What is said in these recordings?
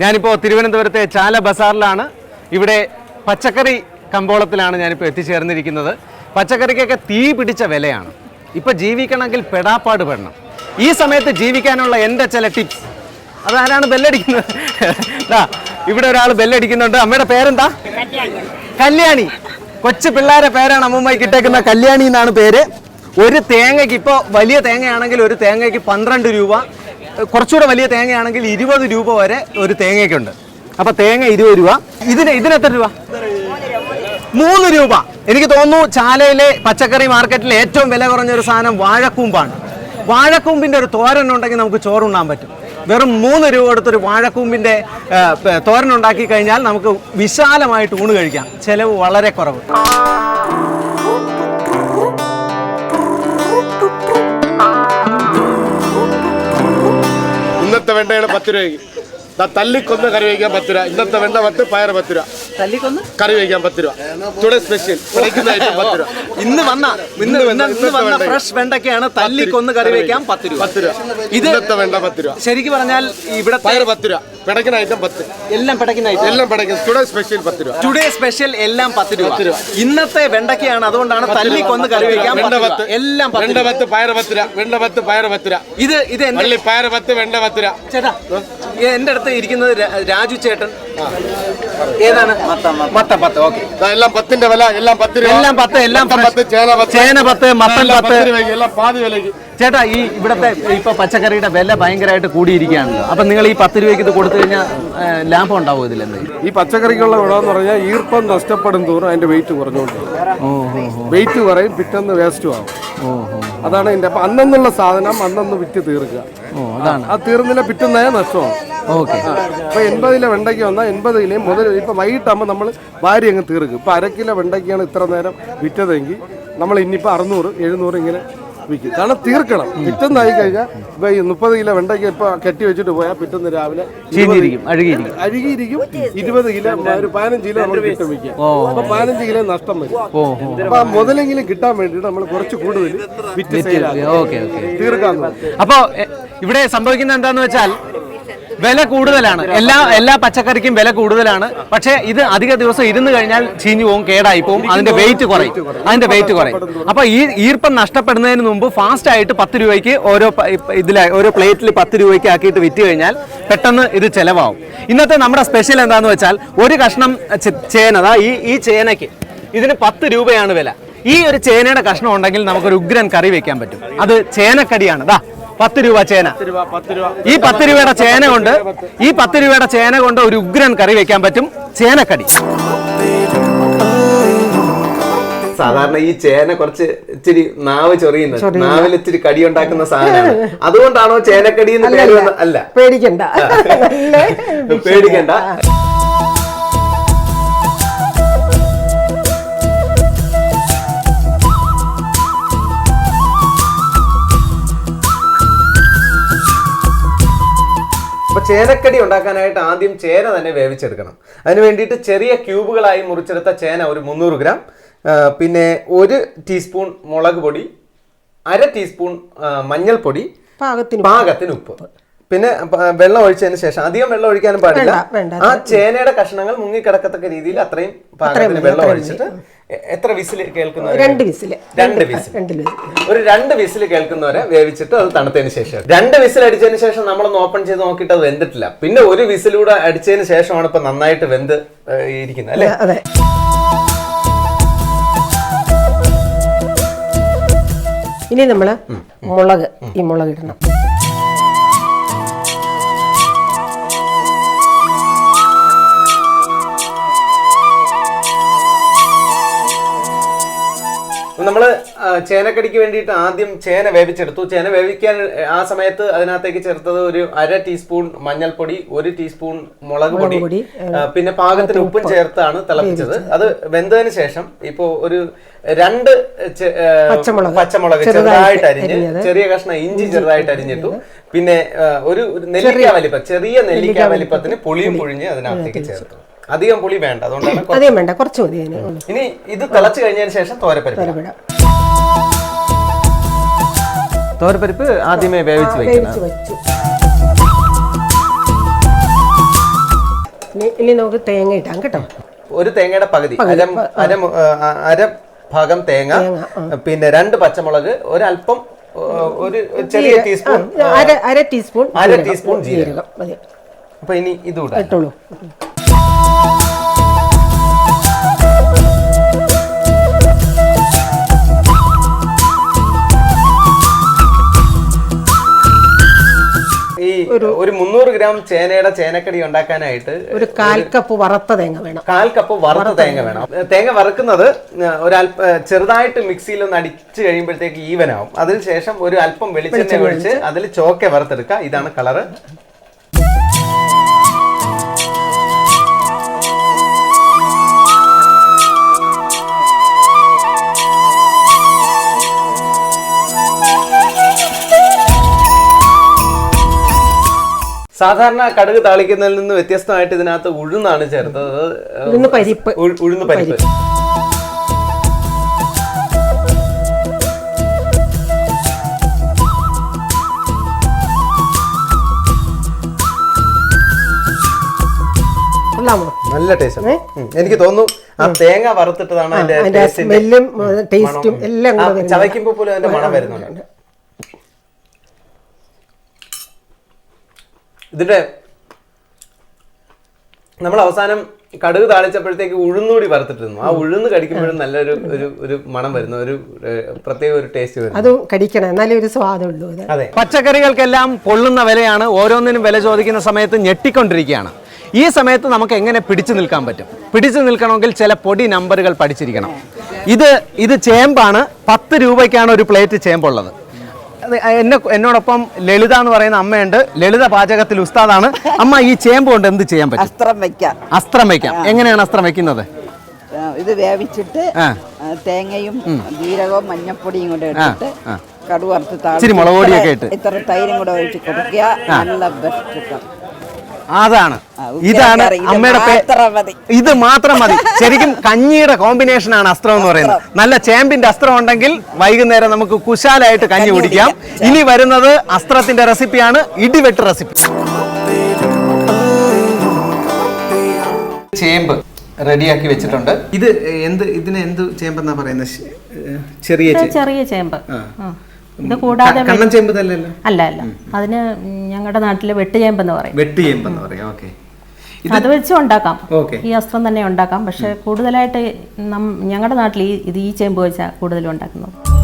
ഞാനിപ്പോൾ തിരുവനന്തപുരത്തെ ചാല ബസാറിലാണ്. ഇവിടെ പച്ചക്കറി കമ്പോളത്തിലാണ് ഞാനിപ്പോൾ എത്തിച്ചേർന്നിരിക്കുന്നത്. പച്ചക്കറിക്കൊക്കെ തീ പിടിച്ച വിലയാണ്. ഇപ്പം ജീവിക്കണമെങ്കിൽ പെടാപ്പാട് പെടണം. ഈ സമയത്ത് ജീവിക്കാനുള്ള എന്റെ ചില ടിപ്സ്. അതാരാണ് ബെല്ലടിക്കുന്നത്? ഇവിടെ ഒരാൾ ബെല്ലടിക്കുന്നുണ്ട്. അമ്മയുടെ പേരെന്താ? കല്യാണി. കൊച്ചു പിള്ളേരെ പേരാണ് അമ്മൂമ്മയ്ക്ക് ഇട്ടേക്കുന്ന കല്യാണി എന്നാണ് പേര്. ഒരു തേങ്ങയ്ക്ക് ഇപ്പോൾ വലിയ തേങ്ങയാണെങ്കിൽ ഒരു തേങ്ങയ്ക്ക് പന്ത്രണ്ട് രൂപ. കുറച്ചുകൂടെ വലിയ തേങ്ങയാണെങ്കിൽ ഇരുപത് രൂപ വരെ ഒരു തേങ്ങയ്ക്കുണ്ട്. അപ്പൊ തേങ്ങ ഇരുപത് രൂപ. ഇതിന് ഇതിന് എത്ര രൂപ? മൂന്ന് രൂപ. എനിക്ക് തോന്നുന്നു ചാലയിലെ പച്ചക്കറി മാർക്കറ്റിലെ ഏറ്റവും വില കുറഞ്ഞ ഒരു സാധനം വാഴക്കൂമ്പാണ്. വാഴക്കൂമ്പിന്റെ ഒരു തോരൻ ഉണ്ടെങ്കിൽ നമുക്ക് ചോറുണ്ണാൻ പറ്റും. വെറും മൂന്ന് രൂപ കൊടുത്തൊരു വാഴക്കൂമ്പിന്റെ തോരൻ ഉണ്ടാക്കി കഴിഞ്ഞാൽ നമുക്ക് വിശാലമായിട്ട് ഊണ് കഴിക്കാം. ചെലവ് വളരെ കുറവ്. ഇന്നത്തെ വെണ്ടയുടെ പത്ത് രൂപയ്ക്ക്. തല്ലിക്കൊന്ന് കറി വയ്ക്കാൻ പത്ത് രൂപ. ഇന്നത്തെ വെണ്ട പത്ത് പയർ പത്ത് രൂപ. കറി വയ്ക്കാൻ പത്ത് രൂപ ടുഡേ സ്പെഷ്യൽ പത്ത് രൂപ ഇന്ന് വന്ന ഇന്ന് ഇന്ന് വന്ന- ഫ്രഷ് വെണ്ടയ്ക്കാണ് തല്ലിക്കൊന്ന് കറി വെക്കാൻ പത്ത് രൂപ പത്ത് രൂപ ഇത് ഇന്നത്തെ വെണ്ട പത്ത് രൂപ ശരിക്കും പറഞ്ഞാൽ ഇവിടെ പയർ പത്ത് രൂപ പിടയ്ക്കുന്ന ഐറ്റം പത്ത് എല്ലാം പിടയ്ക്കുന്ന ഐറ്റം എല്ലാം ടുഡേ സ്പെഷ്യൽ പത്ത് രൂപ ടുഡേ സ്പെഷ്യൽ എല്ലാം പത്ത് രൂപ രൂപ. ഇന്നത്തെ വെണ്ടക്കയാണ് അതുകൊണ്ടാണ് തല്ലിക്കൊന്ന് കറി വെക്കാൻ പത്ത്. എല്ലാം വെണ്ട രൂപ. പത്ത് പയർ പത്ത് രൂപ വെണ്ട പത്ത് പയർ പത്ത് രൂപ ഇത് ഇത് പയർ പത്ത് വെണ്ട പത്ത് രൂപ ചേട്ടാ എന്റെ അടുത്ത് ഇരിക്കുന്നത് രാജു ചേട്ടൻ. ഏതാണ്? പത്ത് പത്ത് ഓക്കെ. ദാ എല്ലാം പത്തിന്റെ വില എല്ലാം പത്ത് രൂപ. എല്ലാം പത്ത് എല്ലാം. പത്ത് ചേന പത്ത്. ചേന പത്ത് മത്തൻ പത്ത്. എല്ലാം പാതി വിലയ്ക്ക്. ചേട്ടാ ഈ ഇവിടത്തെ ഇപ്പൊ പച്ചക്കറിയുടെ വില ഭയങ്കരമായിട്ട് കൂടിയിരിക്കുകയാണല്ലോ അപ്പൊ നിങ്ങൾ ഈ പത്ത് രൂപയ്ക്ക് ഇത് കൊടുത്തു കഴിഞ്ഞാൽ ലാഭം ഉണ്ടാവും ഇതിലെന്തെങ്കിലും ഈ പച്ചക്കറിക്കുള്ള വിളവെന്ന് പറഞ്ഞാൽ ഈർപ്പം നഷ്ടപ്പെടും തോറും അതിന്റെ വെയിറ്റ് കുറഞ്ഞുകൊണ്ടിരിക്കും. വെയിറ്റ് കുറയും പിറ്റന്ന് വേസ്റ്റും ആവും. അതാണ് എന്റെ അപ്പൊ അന്നെന്നുള്ള സാധനം അന്നന്ന് വിറ്റ് തീർക്കുക. ആ തീർന്നില്ല പിറ്റുന്നേ നഷ്ടമാണ് ഓക്കെ. ഇപ്പൊ എൺപത് കിലോ വെണ്ടയ്ക്ക് വന്നാൽ എൺപത് കിലോയും മുതൽ ഇപ്പൊ വൈകിട്ടാകുമ്പോൾ നമ്മൾ വാരി അങ്ങ് തീർക്കും. ഇപ്പൊ അര കിലോ വെണ്ടയ്ക്കാണ് ഇത്ര നേരം വിറ്റതെങ്കിൽ നമ്മൾ ഇനിയിപ്പോൾ അറുന്നൂറ് എഴുന്നൂറ് ഇങ്ങനെ വിൽക്കും കാരണം തീർക്കണം. പിറ്റന്നായി കഴിഞ്ഞാൽ ഇപ്പൊ ഈ മുപ്പത് കിലോ വെണ്ടയ്ക്ക് ഇപ്പൊ കെട്ടി വെച്ചിട്ട് പോയാൽ പിറ്റന്ന് രാവിലെ ചീഞ്ഞിരിക്കും അഴുകിയിരിക്കും. അഴുകിയിരിക്കും. ഇരുപത് കിലോ ഒരു പതിനഞ്ച് കിലോ നമുക്ക് കിട്ടും വിൽക്കാം അപ്പൊ പതിനഞ്ച് കിലോ നഷ്ടം വരും. അപ്പൊ ആ മുതലെങ്കിലും കിട്ടാൻ വേണ്ടിയിട്ട് നമ്മൾ കുറച്ച് കൂടുതൽ വിറ്റ് തീർക്കാൻ അപ്പൊ അപ്പോ ഇവിടെ സംഭവിക്കുന്നത് എന്താന്ന് വെച്ചാൽ വില കൂടുതലാണ്. എല്ലാ എല്ലാ പച്ചക്കറിക്കും വില കൂടുതലാണ്. പക്ഷേ ഇത് അധിക ദിവസം ഇരുന്ന് കഴിഞ്ഞാൽ ചീഞ്ഞു പോകും കേടായി പോകും അതിന്റെ വെയിറ്റ് കുറയും. അതിന്റെ വെയിറ്റ് കുറയും. അപ്പൊ ഈ ഈർപ്പം നഷ്ടപ്പെടുന്നതിന് മുമ്പ് ഫാസ്റ്റ് ആയിട്ട് പത്ത് രൂപയ്ക്ക് ഓരോ ഇതിലെ ഓരോ പ്ലേറ്റിൽ പത്ത് രൂപയ്ക്ക് ആക്കിയിട്ട് വിറ്റ് കഴിഞ്ഞാൽ പെട്ടെന്ന് ഇത് ചെലവാകും. ഇന്നത്തെ നമ്മുടെ സ്പെഷ്യൽ എന്താന്ന് വെച്ചാൽ ഒരു കഷ്ണം ചേന അതാ ഈ ഈ ചേനയ്ക്ക് ഇതിന് പത്ത് രൂപയാണ് വില. ഈ ഒരു ചേനയുടെ കഷ്ണം ഉണ്ടെങ്കിൽ നമുക്കൊരു ഉഗ്രൻ കറി വെക്കാൻ പറ്റും. അത് ചേനക്കടിയാണ്. ദാ പത്ത് രൂപ ചേന. ഈ പത്ത് രൂപയുടെ ചേന കൊണ്ട് ഈ പത്ത് രൂപയുടെ ചേന കൊണ്ട് ഒരു ഉഗ്രൻ കറി വെക്കാൻ പറ്റും ചേനക്കടി. സാധാരണ ഈ ചേന കുറച്ച് ഇച്ചിരി നാവ് ചൊറിയുന്നത് നാവിൽ ഇച്ചിരി കടി ഉണ്ടാക്കുന്ന സാധനമാണ്. അതുകൊണ്ടാണോ ചേനക്കടി എന്ന് പേര് അല്ല. പേടിക്കണ്ട. പേടിക്കണ്ട. അപ്പൊ ചേനക്കടി ഉണ്ടാക്കാനായിട്ട് ആദ്യം ചേന തന്നെ വേവിച്ചെടുക്കണം. അതിന് വേണ്ടിയിട്ട് ചെറിയ ക്യൂബുകളായി മുറിച്ചെടുത്ത ചേന ഒരു മുന്നൂറ് ഗ്രാം. പിന്നെ ഒരു ടീസ്പൂൺ മുളക് പൊടി അര ടീസ്പൂൺ മഞ്ഞൾപ്പൊടി പാകത്തിന് പാകത്തിന് ഉപ്പ്. പിന്നെ വെള്ളം ഒഴിച്ചതിന് ശേഷം അധികം വെള്ളം ഒഴിക്കാനും പാടില്ല. ആ ചേനയുടെ കഷ്ണങ്ങൾ മുങ്ങിക്കിടക്കത്തക്ക രീതിയിൽ അത്രയും പാകത്തിന് വെള്ളം ഒഴിച്ചിട്ട് എത്ര വിസിൽ കേൾക്കുന്ന രണ്ട് വിസിൽ രണ്ട് വിസിൽ ഒരു രണ്ട് വിസിൽ കേൾക്കുന്നവരെ വേവിച്ചിട്ട് അത് തണുത്തതിന് ശേഷം. രണ്ട് വിസിൽ അടിച്ചതിന് ശേഷം നമ്മളൊന്ന് ഓപ്പൺ ചെയ്ത് നോക്കിയിട്ട് അത് വെന്തിട്ടില്ല. പിന്നെ ഒരു വിസിലൂടെ അടിച്ചതിന് ശേഷമാണ് ഇപ്പൊ നന്നായിട്ട് വെന്ത് ഇരിക്കുന്നത് അല്ലേ? അതെ. ഇനി നമ്മൾ മുളക് ഈ മുളക് ഇടണം. നമ്മൾ ചേനക്കടിക്ക് വേണ്ടിയിട്ട് ആദ്യം ചേന വേവിച്ചെടുത്തു. ചേന വേവിക്കാൻ ആ സമയത്ത് അതിനകത്തേക്ക് ചേർത്തത് ഒരു അര ടീസ്പൂൺ മഞ്ഞൾപ്പൊടി ഒരു ടീസ്പൂൺ മുളക് പൊടി പിന്നെ പാകത്തിന് ഉപ്പും ചേർത്താണ് തിളപ്പിച്ചത്. അത് വെന്തതിന് ശേഷം ഇപ്പോ ഒരു രണ്ട് പച്ചമുളക്. ചെറുതായിട്ട് അരിഞ്ഞ് ചെറിയ കഷ്ണം ഇഞ്ചി ചെറുതായിട്ട് അരിഞ്ഞിട്ടു. പിന്നെ ഒരു ഒരു നെല്ലിക്ക വലിപ്പം ചെറിയ നെല്ലിക്ക വലിപ്പത്തിന് പുളിയും പുഴിഞ്ഞ് അതിനകത്തേക്ക് ചേർത്തു. അധികം പുളി വേണ്ട. അതുകൊണ്ടാണ് അധികം വേണ്ട. കുറച്ച് മതി ഇനി ഇത് തിളച്ചു കഴിഞ്ഞതിന് ശേഷം തോരപ്പരിപ്പ് തോരപ്പരിപ്പ് ആദ്യമേ വേവിച്ച് വെച്ചു. ഇനി- നമുക്ക് തേങ്ങ ഇടാം കേട്ടോ. ഒരു തേങ്ങയുടെ പകുതി. അര അര അര ഭാഗം തേങ്ങ പിന്നെ രണ്ട് പച്ചമുളക് ഒരല്പം ഒരു ചെറിയ ടീസ്പൂൺ അര ടീസ്പൂൺ അര. ടീസ്പൂൺ ജീരകം. അപ്പൊ ഇനി ഇതുകൂടെ. ഇട്ടോളൂ. ഈ ഒരു മുന്നൂറ് ഗ്രാം ചേനയുടെ ചേനക്കടി ഉണ്ടാക്കാനായിട്ട് ഒരു കാൽ കപ്പ് വറുത്ത തേങ്ങ വേണം. കാൽ കപ്പ് വറുത്ത തേങ്ങ വേണം. തേങ്ങ വറുക്കുന്നത് ഒരല്പ ചെറുതായിട്ട് മിക്സിയിൽ ഒന്ന് അടിച്ച് കഴിയുമ്പോഴത്തേക്ക് ഈവനാവും. അതിനുശേഷം ഒരു അല്പം വെളിച്ചെണ്ണ ഒഴിച്ച്. അതിൽ ചോക്കെ വറുത്തെടുക്കുക. ഇതാണ് കളറ്. സാധാരണ കടുക് താളിക്കുന്നതിൽ നിന്ന് വ്യത്യസ്തമായിട്ട് ഇതിനകത്ത് ഉഴുന്നാണ് ചേർത്തത്. ഉഴുന്ന് പരിപ്പ്. ഉഴുന്ന് പരിപ്പ്. നല്ല ടേസ്റ്റ് എനിക്ക് തോന്നുന്നു ആ തേങ്ങ വറുത്തിട്ടതാണ് അതിന്റെ സ്മെല്ലും ടേസ്റ്റും എല്ലാം ആ, കൂടെ വരുന്നത്. ചവയ്ക്കുമ്പോ പോലും അതിന്റെ മണം വരുന്നുണ്ട്. ഇതിന്റെ നമ്മൾ അവസാനം കടുക് താളിച്ചപ്പോഴത്തേക്ക് ഉഴുന്നൂടി വറുത്തിട്ടിരുന്നു. ആ ഉഴുന്ന് കടിക്കുമ്പോഴും നല്ലൊരു ഒരു ഒരു മണം വരുന്നു ഒരു പ്രത്യേക ഒരു ടേസ്റ്റ് വരുന്നു. അതും കടിക്കണം. എന്നാലേ ഒരു സ്വാദുള്ളൂ അതെ. പച്ചക്കറികൾക്കെല്ലാം പൊള്ളുന്ന വിലയാണ് ഓരോന്നിനും വില ചോദിക്കുന്ന സമയത്ത് ഞെട്ടിക്കൊണ്ടിരിക്കുകയാണ്. ഈ സമയത്ത് നമുക്ക് എങ്ങനെ പിടിച്ചു നിൽക്കാൻ പറ്റും? പിടിച്ചു നിൽക്കണമെങ്കിൽ ചില പൊടി നമ്പറുകൾ പഠിച്ചിരിക്കണം. ഇത് ഇത് ചേമ്പാണ്. പത്ത് രൂപയ്ക്കാണ് ഒരു പ്ലേറ്റ് ചേമ്പുള്ളത്. എന്നെ എന്നോടൊപ്പം ലളിത എന്ന് പറയുന്ന അമ്മയുണ്ട്. ലളിത പാചകത്തിൽ ഉസ്താദാണ്. അമ്മ ഈ ചേമ്പ് കൊണ്ട് എന്ത് ചെയ്യാൻ പറ്റും? അസ്ത്രം വെക്കാം. അസ്ത്രം വെക്കാം. എങ്ങനെയാണ് അസ്ത്രം വെക്കുന്നത്? ഇത് വേവിച്ചിട്ട് തേങ്ങയും ജീരകവും മഞ്ഞപ്പൊടിയും കൂടെ ഇട്ടിട്ട് കടുവറുത്ത് ഇട്ട്. ഇത്ര തൈരും കൂടെ ഒഴിച്ച് കൊടുക്കുക. നല്ല ബെസ്റ്റ് അതാണ്. ഇതാണ് അമ്മയുടെ പേ- ഇത് മാത്രം മതി. ശരിക്കും കഞ്ഞിയുടെ കോമ്പിനേഷൻ ആണ് അസ്ത്രം എന്ന് പറയുന്നത്. നല്ല ചേമ്പിന്റെ അസ്ത്രം ഉണ്ടെങ്കിൽ വൈകുന്നേരം നമുക്ക് കുശാലായിട്ട് കഞ്ഞി കുടിക്കാം. ഇനി വരുന്നത് അസ്ത്രത്തിന്റെ റെസിപ്പിയാണ്. ഇടിവെട്ട് റെസിപ്പി. ചേമ്പ് റെഡിയാക്കി വെച്ചിട്ടുണ്ട്. ഇത് എന്ത് ഇതിന് എന്ത് ചേമ്പെന്നാ പറയുന്നത്? ചെറിയ ചെറിയ ചേമ്പ്. ഇത് കൂടാതെ അല്ല അല്ല. അതിന് ഞങ്ങളുടെ നാട്ടിൽ വെട്ടുചേമ്പ് എന്ന് പറയും. എന്ന് പറയും. ഓക്കെ. അത് വെച്ച് ഉണ്ടാക്കാം. ഈ അസ്ത്രം തന്നെ ഉണ്ടാക്കാം. പക്ഷെ കൂടുതലായിട്ട് ഞങ്ങളുടെ നാട്ടിൽ ഈ ഇത് ഈ ചേമ്പ് വെച്ചാൽ കൂടുതലും ഉണ്ടാക്കുന്നത്.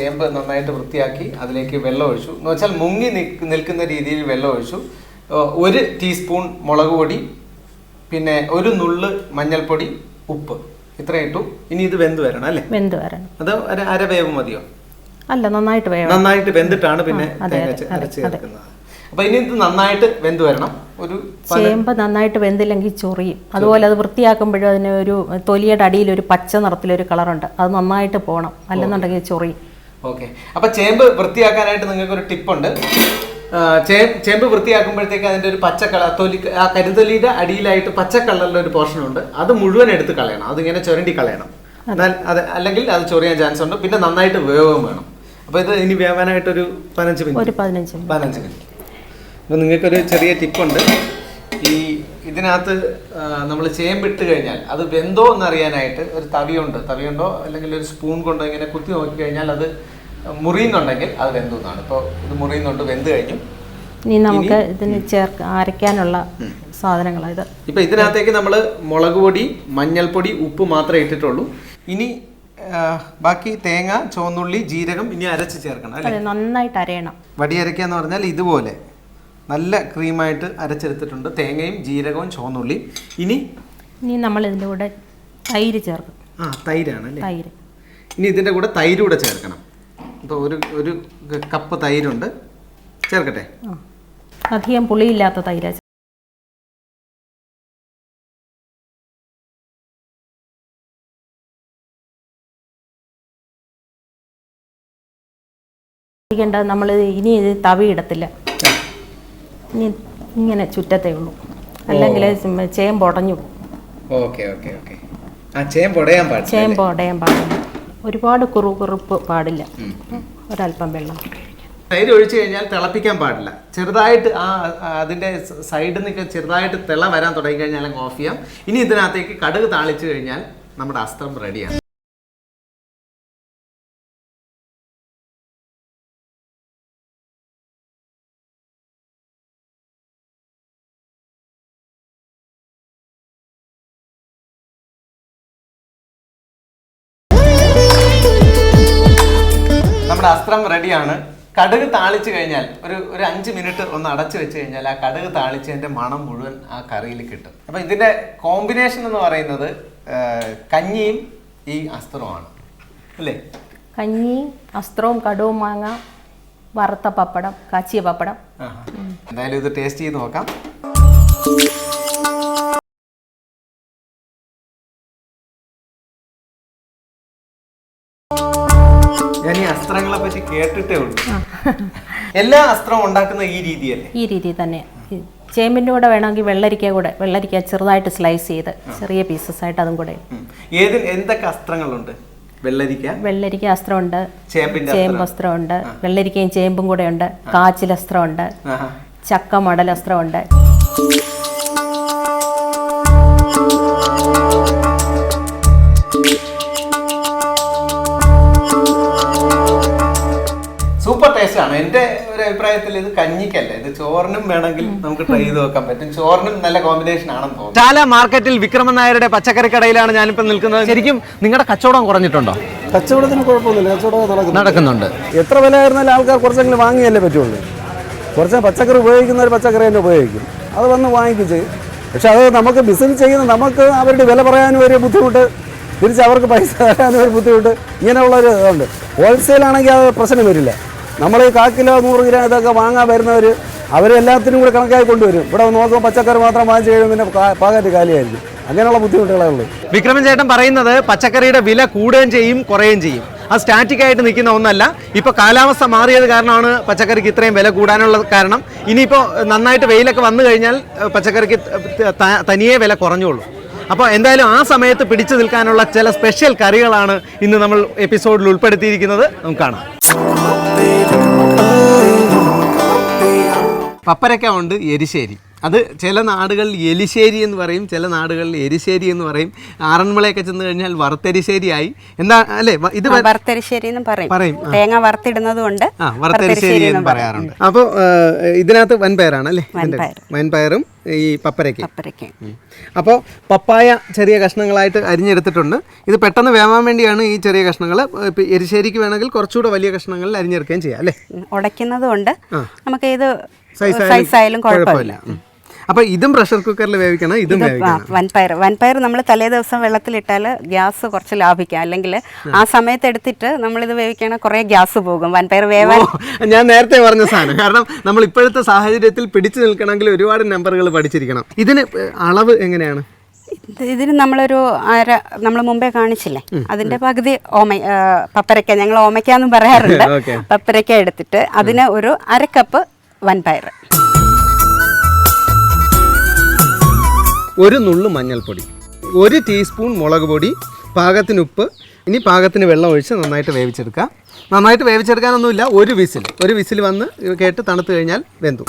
ചേമ്പ് നന്നായിട്ട് വൃത്തിയാക്കി അതിലേക്ക് വെള്ളം ഒഴിച്ചു. എന്ന് വെച്ചാൽ മുങ്ങി നിൽക്കുന്ന രീതിയിൽ വെള്ളം ഒഴിച്ചു. ഒരു ടീസ്പൂൺ മുളക് പൊടി പിന്നെ ഒരു നുള്ള് മഞ്ഞൾപ്പൊടി ഉപ്പ്. ഇത്രയും ഇട്ടു. ഇനി ഇത് വെന്ത് വരണം അല്ലേ? വെന്ത് വരണം. അത് ഒരു അര വേവ് മതിയോ? അല്ല നന്നായിട്ട് വേണം നന്നായിട്ട് വെന്തിട്ടാണ് പിന്നെ അരച്ച് ചേർക്കുന്നത്. അപ്പൊ ഇനി ഇത് നന്നായിട്ട് വെന്ത് വരണം. ഒരു ചേമ്പ് നന്നായിട്ട് വെന്തില്ലെങ്കിൽ ചൊറിയും. അതുപോലെ അത് വൃത്തിയാക്കുമ്പോഴും അതിന് ഒരു തൊലിയുടെ അടിയിൽ ഒരു പച്ച നിറത്തിലൊരു കളറുണ്ട്. അത് നന്നായിട്ട് പോകണം അല്ലെന്നുണ്ടെങ്കിൽ ചൊറിയും. ഓക്കെ അപ്പൊ ചേമ്പ് വൃത്തിയാക്കാനായിട്ട് നിങ്ങൾക്ക് ഒരു ടിപ്പുണ്ട് ചേമ്പ് വൃത്തിയാക്കുമ്പോഴത്തേക്ക് അതിന്റെ ഒരു പച്ചക്കള കളർ തൊലി ആ കരിന്തൊലിയുടെ അടിയിലായിട്ട് പച്ച കളറിലെ ഒരു പോർഷൻ ഉണ്ട് അത് മുഴുവൻ എടുത്ത് കളയണം. അതിങ്ങനെ ചുരണ്ടി കളയണം. എന്നാൽ അത് അല്ലെങ്കിൽ അത് ചൊറിയാൻ ചാൻസ് ഉണ്ട്. പിന്നെ നന്നായിട്ട് വേവും വേണം. അപ്പൊ ഇത് ഇനി വേവാനായിട്ട് ഒരു പതിനഞ്ച് ഒരു മിനിറ്റ് പതിനഞ്ച് മിനിറ്റ്. പതിനഞ്ച് മിനിറ്റ്. അപ്പോൾ നിങ്ങൾക്കൊരു ചെറിയ ടിപ്പുണ്ട്. ഈ ഇതിനകത്ത് നമ്മൾ ചേമ്പിട്ട് കഴിഞ്ഞാൽ അത് വെന്തോ എന്നറിയാനായിട്ട് ഒരു തവിയുണ്ട്. തവിയുണ്ടോ അല്ലെങ്കിൽ ഒരു സ്പൂൺ കൊണ്ടോ ഇങ്ങനെ കുത്തി നോക്കി കഴിഞ്ഞാൽ അത് മുറിയുന്നുണ്ടെങ്കിൽ അത് വെന്തു എന്നാണ് ഇപ്പോൾ ഇത് മുറിയുന്നുണ്ട് വെന്ത് കഴിഞ്ഞു. ഇനി നമുക്ക് ഇതിന് ചേർക്ക അരയ്ക്കാനുള്ള സാധനങ്ങളാണ് ഇത്. ഇപ്പൊ ഇതിനകത്തേക്ക് നമ്മൾ മുളക് പൊടി മഞ്ഞൾപ്പൊടി ഉപ്പ് മാത്രമേ ഇട്ടിട്ടുള്ളൂ. ഇനി ബാക്കി തേങ്ങ ചുവന്നുള്ളി ജീരകം ഇനി അരച്ച് ചേർക്കണം അല്ലേ? നന്നായിട്ട് അരയണം. വടിയരയ്ക്കുക എന്ന് പറഞ്ഞാൽ ഇതുപോലെ. നല്ല ക്രീമായിട്ട് അരച്ചെടുത്തിട്ടുണ്ട്. തേങ്ങയും ജീരകവും ചുവന്നുള്ളിയും ഇനി ഇനി നമ്മൾ ഇതിന്റെ കൂടെ തൈര് ചേർക്കും. ആ തൈരാണ് അല്ലേ? തൈര്. ഇനി ഇതിന്റെ കൂടെ തൈര് കൂടെ ചേർക്കണം. ഇപ്പോൾ ഒരു ഒരു കപ്പ് തൈരുണ്ട്. ചേർക്കട്ടെ. അധികം പുളിയില്ലാത്ത തൈര നമ്മൾ ഇനി ഇത് തവി ഇടത്തില്ല ഇനി ഇങ്ങനെ ചുറ്റത്തേ ഉള്ളൂ. അല്ലെങ്കിൽ ചേമ്പ് ഉടഞ്ഞു പോകും. Okay okay okay. ആ ചേമ്പ് ഉടയാൻ പാടില്ല ചേമ്പ് ഉടയാൻ പാടില്ല. ഒരുപാട് കുറു കുറുപ്പ് പാടില്ല. ഒരല്പം വെള്ളം തൈര് ഒഴിച്ചു കഴിഞ്ഞാൽ തിളപ്പിക്കാൻ പാടില്ല. ചെറുതായിട്ട് ആ അതിന്റെ സൈഡിൽ നിന്നൊക്കെ ചെറുതായിട്ട് തിള വരാൻ തുടങ്ങി കഴിഞ്ഞാൽ ഓഫ് ചെയ്യാം. ഇനി ഇതിനകത്തേക്ക് കടുക് താളിച്ചു കഴിഞ്ഞാൽ നമ്മുടെ അസ്ത്രം റെഡിയാണ് അസ്ത്രം റെഡിയാണ് കടുക് താളിച്ചു കഴിഞ്ഞാൽ ഒരു ഒരു അഞ്ച് മിനിറ്റ് ഒന്ന് അടച്ചു വെച്ച് കഴിഞ്ഞാൽ ആ കടുക് താളിച്ചതിന്റെ മണം മുഴുവൻ ആ കറിയിൽ കിട്ടും. അപ്പൊ ഇതിന്റെ കോമ്പിനേഷൻ എന്ന് പറയുന്നത് കഞ്ഞിയും ഈ അസ്ത്രവുമാണ്. അല്ലേ? കഞ്ഞി അസ്ത്രവും കടുവും മാങ്ങ വറുത്ത പപ്പടം കാച്ചിയ പപ്പടം. എന്തായാലും ഇത് ടേസ്റ്റ് ചെയ്ത് നോക്കാം. കേട്ടിട്ടേ ഉള്ളൂ. എല്ലാ അസ്ത്രവും ഉണ്ടാക്കുന്ന ഈ രീതിയല്ലേ? ഈ രീതി തന്നെ. ചേമ്പിന്റെ ചേമ്പിന്റെ കൂടെ വേണമെങ്കിൽ വെള്ളരിക്ക കൂടെ വെള്ളരിക്ക ചെറുതായിട്ട് സ്ലൈസ് ചെയ്ത് ചെറിയ പീസസ് ആയിട്ട് അതും കൂടെ. ഏതിൽ ഏത് എന്തൊക്കെ അസ്ത്രങ്ങളുണ്ട്? വെള്ളരിക്ക? വെള്ളരിക്ക അസ്ത്രമുണ്ട്. ചേമ്പ് അസ്ത്രമുണ്ട്. വെള്ളരിക്കയും ചേമ്പും കൂടെ ഉണ്ട്. കാച്ചിൽ അസ്ത്രമുണ്ട്. ചക്ക മടൽ അസ്ത്രമുണ്ട്. സൂപ്പർ ടേസ്റ്റ് ആണ്. എന്റെ ഒരു അഭിപ്രായത്തിൽ ഇത് കഞ്ഞിക്കല്ല. ഇത് ചോറിനും വേണമെങ്കിൽ നമുക്ക് ട്രൈ ചെയ്ത് നോക്കാൻ പറ്റും ചോറിനും നല്ല കോമ്പിനേഷൻ ആണെന്ന് തോന്നുന്നു. ചാല മാർക്കറ്റിൽ വിക്രമൻ നായരുടെ പച്ചക്കറി കടയിലാണ് ഞാനിപ്പോൾ നിൽക്കുന്നത്. ശരിക്കും നിങ്ങളുടെ കച്ചവടം കുറഞ്ഞിട്ടുണ്ടോ? കച്ചവടത്തിന് കുഴപ്പമൊന്നുമില്ല. കച്ചവടം നടക്കുന്നു നടക്കുന്നുണ്ട്. എത്ര വില ആയിരുന്നാലും ആൾക്കാർ കുറച്ചെങ്കിലും വാങ്ങിയല്ലേ പറ്റുള്ളൂ. കുറച്ച് പച്ചക്കറി ഉപയോഗിക്കുന്നവർ പച്ചക്കറി തന്നെ ഉപയോഗിക്കും. അത് വന്ന് വാങ്ങിക്കും ചെയ്യും. പക്ഷെ അത് നമുക്ക് ബിസിനസ് ചെയ്യുന്ന നമുക്ക് അവരുടെ വില പറയാനും ഒരു ബുദ്ധിമുട്ട് തിരിച്ച് അവർക്ക് പൈസ തരാനും ഒരു ബുദ്ധിമുട്ട് ഇങ്ങനെയുള്ള ഒരു ഇതുണ്ട്. ഹോൾസെയിൽ ആണെങ്കിൽ അത് പ്രശ്നം വരില്ല. നമ്മൾ ഈ കാ കിലോ നൂറ് കിലോ ഇതൊക്കെ വാങ്ങാൻ വരുന്നവർ അവരെല്ലാത്തിനും കൂടെ കണക്കായി കൊണ്ടുവരും. ഇവിടെ നോക്കുമ്പോൾ പച്ചക്കറി മാത്രം വാങ്ങിച്ചു കഴിയുമ്പോൾ പിന്നെ പാകത്തിൽ കാലിയായിരിക്കും. അങ്ങനെയുള്ള ബുദ്ധിമുട്ടുകളേ ഉള്ളൂ വിക്രമൻ ചേട്ടൻ പറയുന്നത് പച്ചക്കറിയുടെ വില കൂടുകയും ചെയ്യും കുറയുകയും ചെയ്യും. അത് സ്റ്റാറ്റിക് ആയിട്ട് നിൽക്കുന്ന ഒന്നല്ല. ഇപ്പൊ കാലാവസ്ഥ മാറിയത് കാരണമാണ് പച്ചക്കറിക്ക് ഇത്രയും വില കൂടാനുള്ള കാരണം. ഇനിയിപ്പോൾ നന്നായിട്ട് വെയിലൊക്കെ വന്നു കഴിഞ്ഞാൽ പച്ചക്കറിക്ക് തനിയെ വില കുറഞ്ഞോളൂ അപ്പോൾ എന്തായാലും ആ സമയത്ത് പിടിച്ചു നിൽക്കാനുള്ള ചില സ്പെഷ്യൽ കറികളാണ് ഇന്ന് നമ്മൾ എപ്പിസോഡിൽ ഉൾപ്പെടുത്തിയിരിക്കുന്നത്. നമുക്ക് കാണാം. പപ്പരക്ക ഉണ്ട് എരിശ്ശേരി. അത് ചില നാടുകളിൽ എലിശ്ശേരി എന്ന് പറയും ചില നാടുകളിൽ എരിശ്ശേരി എന്ന് പറയും. ആറന്മുളയൊക്കെ ചെന്ന് കഴിഞ്ഞാൽ വറുത്തരിശ്ശേരിയായി എന്താ അല്ലേ ഇത് വറുത്തരിശ്ശേരി എന്ന് പറയും. പറയും തേങ്ങ വറുത്തിടുന്നത് കൊണ്ട് ആ വറുത്തരിശ്ശേരി എന്ന് പറയാറുണ്ട്. അപ്പോൾ ഇതിനകത്ത് വൻപയറാണ് അല്ലേ. വൻപയറും ഈ പപ്പരയ്ക്ക്. പപ്പരയ്ക്ക്. അപ്പോൾ പപ്പായ ചെറിയ കഷ്ണങ്ങളായിട്ട് അരിഞ്ഞെടുത്തിട്ടുണ്ട്. ഇത് പെട്ടെന്ന് വേവാൻ വേണ്ടിയാണ് ഈ ചെറിയ കഷ്ണങ്ങൾ. എരിശ്ശേരിക്ക് വേണമെങ്കിൽ കുറച്ചുകൂടെ വലിയ കഷ്ണങ്ങളിൽ അരിഞ്ഞെടുക്കുകയും ചെയ്യാം അല്ലേ? ഉടയ്ക്കുന്നത് കൊണ്ട് നമുക്ക് ഇത് സൈസ് ആയാലും കുഴപ്പമില്ല. അപ്പോൾ ഇതും പ്രഷർ കുക്കറിൽ വേവിക്കണം ഇതും വൻപയർ വൻപയർ നമ്മൾ തലേ ദിവസം വെള്ളത്തിലിട്ടാൽ ഗ്യാസ് കുറച്ച് ലാഭിക്കാം. അല്ലെങ്കിൽ ആ. സമയത്ത് എടുത്തിട്ട് നമ്മൾ ഇത് വേവിക്കണ കുറെ ഗ്യാസ് പോകും. വൻപയർ വേവാൻ ഞാൻ നേരത്തെ പറഞ്ഞ സാധനം. കാരണം നമ്മൾ ഇപ്പോഴത്തെ സാഹചര്യത്തിൽ പിടിച്ചു നിൽക്കണമെങ്കിൽ ഒരുപാട് നമ്പറുകൾ പഠിച്ചിരിക്കണം. ഇതിന് അളവ് എങ്ങനെയാണ്? ഇത് ഇതിന് നമ്മളൊരു അര നമ്മൾ മുമ്പേ കാണിച്ചില്ലേ? അതിന്റെ പകുതി ഓമ പപ്പരക്ക ഞങ്ങൾ ഓമയ്ക്കാന്നും പറയാറുണ്ട്. പപ്പരക്ക എടുത്തിട്ട് അതിന് ഒരു അര കപ്പ് വൻപയർ ഒരു നുള്ളു മഞ്ഞൾപ്പൊടി ഒരു ടീസ്പൂൺ മുളക് പൊടി പാകത്തിന് ഉപ്പ് ഇനി പാകത്തിന് വെള്ളം ഒഴിച്ച് നന്നായിട്ട് വേവിച്ചെടുക്കുക നന്നായിട്ട് വേവിച്ചെടുക്കാനൊന്നുമില്ല ഒരു വിസിൽ. ഒരു വിസിൽ വന്ന് കേട്ട് തണുത്ത് കഴിഞ്ഞാൽ വെന്തു.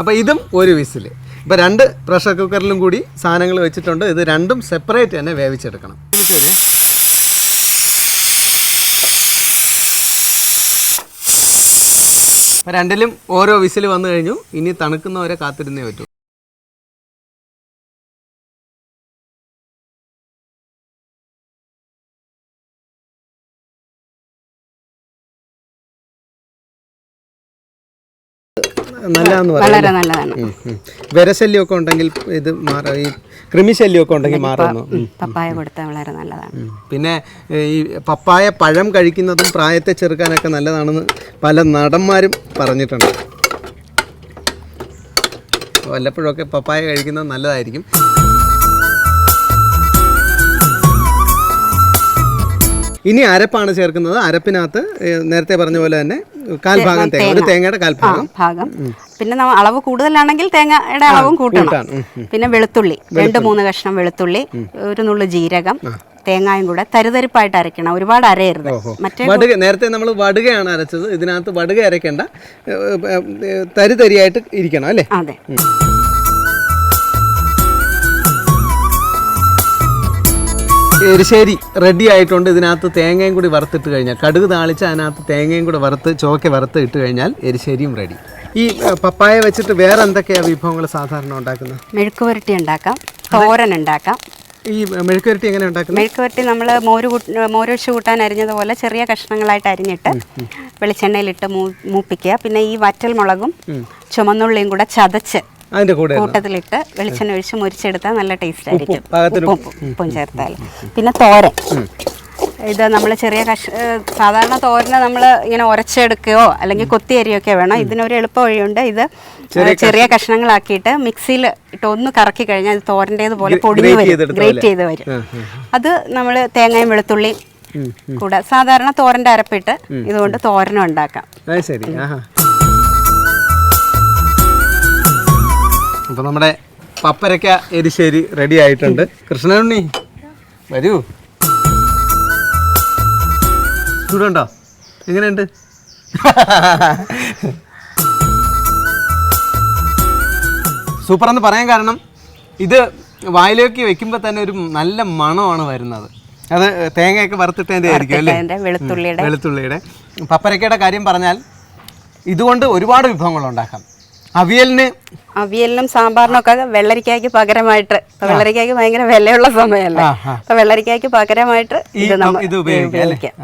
അപ്പോൾ ഇതും ഒരു വിസിൽ. ഇപ്പോൾ രണ്ട് പ്രഷർ കുക്കറിലും കൂടി സാധനങ്ങൾ വെച്ചിട്ടുണ്ട്. ഇത് രണ്ടും സെപ്പറേറ്റ് തന്നെ വേവിച്ചെടുക്കണം. രണ്ടിലും ഓരോ വിസിൽ വന്നു കഴിഞ്ഞു. ഇനി തണുക്കുന്നവരെ കാത്തിരുന്നേ പറ്റൂ. നല്ലതെന്ന് വളരെ നല്ലതാണ്. വിരശല്യമൊക്കെ ഉണ്ടെങ്കിൽ ഇത് മാറ ഈ കൃമിശല്യമൊക്കെ ഉണ്ടെങ്കിൽ മാറുന്നു. പപ്പായ കൊടുത്താൽ വളരെ നല്ലതാണ്. പിന്നെ ഈ പപ്പായ പഴം കഴിക്കുന്നതും പ്രായത്തെ ചെറുക്കാനൊക്കെ നല്ലതാണെന്ന് പല നടന്മാരും പറഞ്ഞിട്ടുണ്ട്. വല്ലപ്പോഴൊക്കെ പപ്പായ കഴിക്കുന്നത് നല്ലതായിരിക്കും. ഇനി അരപ്പാണ് ചേർക്കുന്നത്. അരപ്പിനകത്ത് നേരത്തെ പറഞ്ഞ പോലെ തന്നെ കാൽഭാഗം തേങ്ങ. ഒരു തേങ്ങയുടെ കാൽഭാഗം ഭാഗം. പിന്നെ അളവ് കൂടുതലാണെങ്കിൽ തേങ്ങയുടെ അളവും കൂട്ടണം. പിന്നെ വെളുത്തുള്ളി രണ്ട് മൂന്ന് കഷ്ണം വെളുത്തുള്ളി ഒരു നുള്ളു ജീരകം തേങ്ങായും കൂടെ തരുതരിപ്പായിട്ട് അരയ്ക്കണം. ഒരുപാട് അരയരുത്. മറ്റേ വടുക നേരത്തെ നമ്മൾ വടുകയാണ് അരച്ചത്. ഇതിനകത്ത് വടുക അരയ്ക്കേണ്ട. ഏ, ഏ, ഏ, തരി തരിയായിട്ട് ഇരിക്കണം അല്ലേ? അതെ. എരിശ്ശേരി റെഡി ആയിട്ടുണ്ട്. ഇതിനകത്ത് തേങ്ങയും കൂടി വറുത്തിട്ട് കഴിഞ്ഞാൽ കടുക് താളിച്ച് അതിനകത്ത് തേങ്ങയും കൂടി വറുത്ത് ചോക്കെ വറുത്ത് ഇട്ട് കഴിഞ്ഞാൽ എരിശ്ശേരിയും റെഡി ഈ പപ്പായ വെച്ചിട്ട് വേറെ എന്തൊക്കെയാണ് വിഭവങ്ങൾ സാധാരണ ഉണ്ടാക്കുന്നത്? മെഴുക്കുപുരട്ടി ഉണ്ടാക്കാം തോരൻ ഉണ്ടാക്കാം. ഈ മെഴുക്കുരട്ടി എങ്ങനെ ഉണ്ടാക്കുന്നത്? മെഴുക്കുപുരട്ടി നമ്മൾ മോര് മോരൊഴിച്ച് കൂട്ടാൻ അരിഞ്ഞതുപോലെ ചെറിയ കഷ്ണങ്ങളായിട്ട് അരിഞ്ഞിട്ട് വെളിച്ചെണ്ണയിലിട്ട് മൂ മൂപ്പിക്കുക. പിന്നെ ഈ വറ്റൽ മുളകും ചുമന്നുള്ളിയും കൂടെ ചതച്ച് അതിന്റെ കൂടെ കൂട്ടത്തിലിട്ട് വെളിച്ചെണ്ണ ഒഴിച്ച് മുരിച്ചെടുത്താൽ നല്ല ടേസ്റ്റ് ആയിരിക്കും. ഉപ്പും ചേർത്താൽ. പിന്നെ തോരൻ. ഇത് നമ്മൾ ചെറിയ കഷ സാധാരണ തോരനെ നമ്മൾ ഇങ്ങനെ ഉരച്ചെടുക്കുകയോ അല്ലെങ്കിൽ കൊത്തി അരിയൊക്കെ വേണം. ഇതിനൊരു എളുപ്പ വഴിയുണ്ട്. ഇത് ചെറിയ കഷ്ണങ്ങളാക്കിയിട്ട് മിക്സിയിൽ ഇട്ട് ഒന്ന് കറക്കി കഴിഞ്ഞാൽ തോരന്റേത് പോലെ പൊടിഞ്ഞു വരും. ഗ്രേറ്റ് ചെയ്ത് വരും. അത് നമ്മൾ തേങ്ങയും വെളുത്തുള്ളി കൂടെ സാധാരണ തോരന്റെ അരപ്പിട്ട് ഇതുകൊണ്ട് തോരനും ഉണ്ടാക്കാം. അത് ശരി. അപ്പോൾ നമ്മുടെ പപ്പരക്ക എരിശ്ശേരി റെഡി ആയിട്ടുണ്ട്. കൃഷ്ണനുണ്ണി വരൂ. ചൂടുണ്ടോ? എങ്ങനെയുണ്ട്? സൂപ്പർ എന്ന് പറയാൻ കാരണം ഇത് വായിലേക്ക് വെക്കുമ്പോൾ തന്നെ ഒരു നല്ല മണമാണ് വരുന്നത്. അത് തേങ്ങയൊക്കെ വറുത്തിട്ടതിന്റെ ആയിരിക്കും അല്ലേ? വെളുത്തുള്ളിയുടെ. വെളുത്തുള്ളിയുടെ. പപ്പരക്കയുടെ കാര്യം പറഞ്ഞാൽ ഇതുകൊണ്ട് ഒരുപാട് വിഭവങ്ങൾ ഉണ്ടാക്കാം. അവിയലിന് അവിയലിനും സാമ്പാറിനും ഒക്കെ വെള്ളരിക്കായ്ക്ക് പകരമായിട്ട്. വെള്ളരിക്കായ്ക്ക് ഭയങ്കര വിലയുള്ള സമയമല്ലേ. അപ്പൊ വെള്ളരിക്കായ്ക്ക് പകരമായിട്ട് ഇത് ഉപയോഗിക്കാം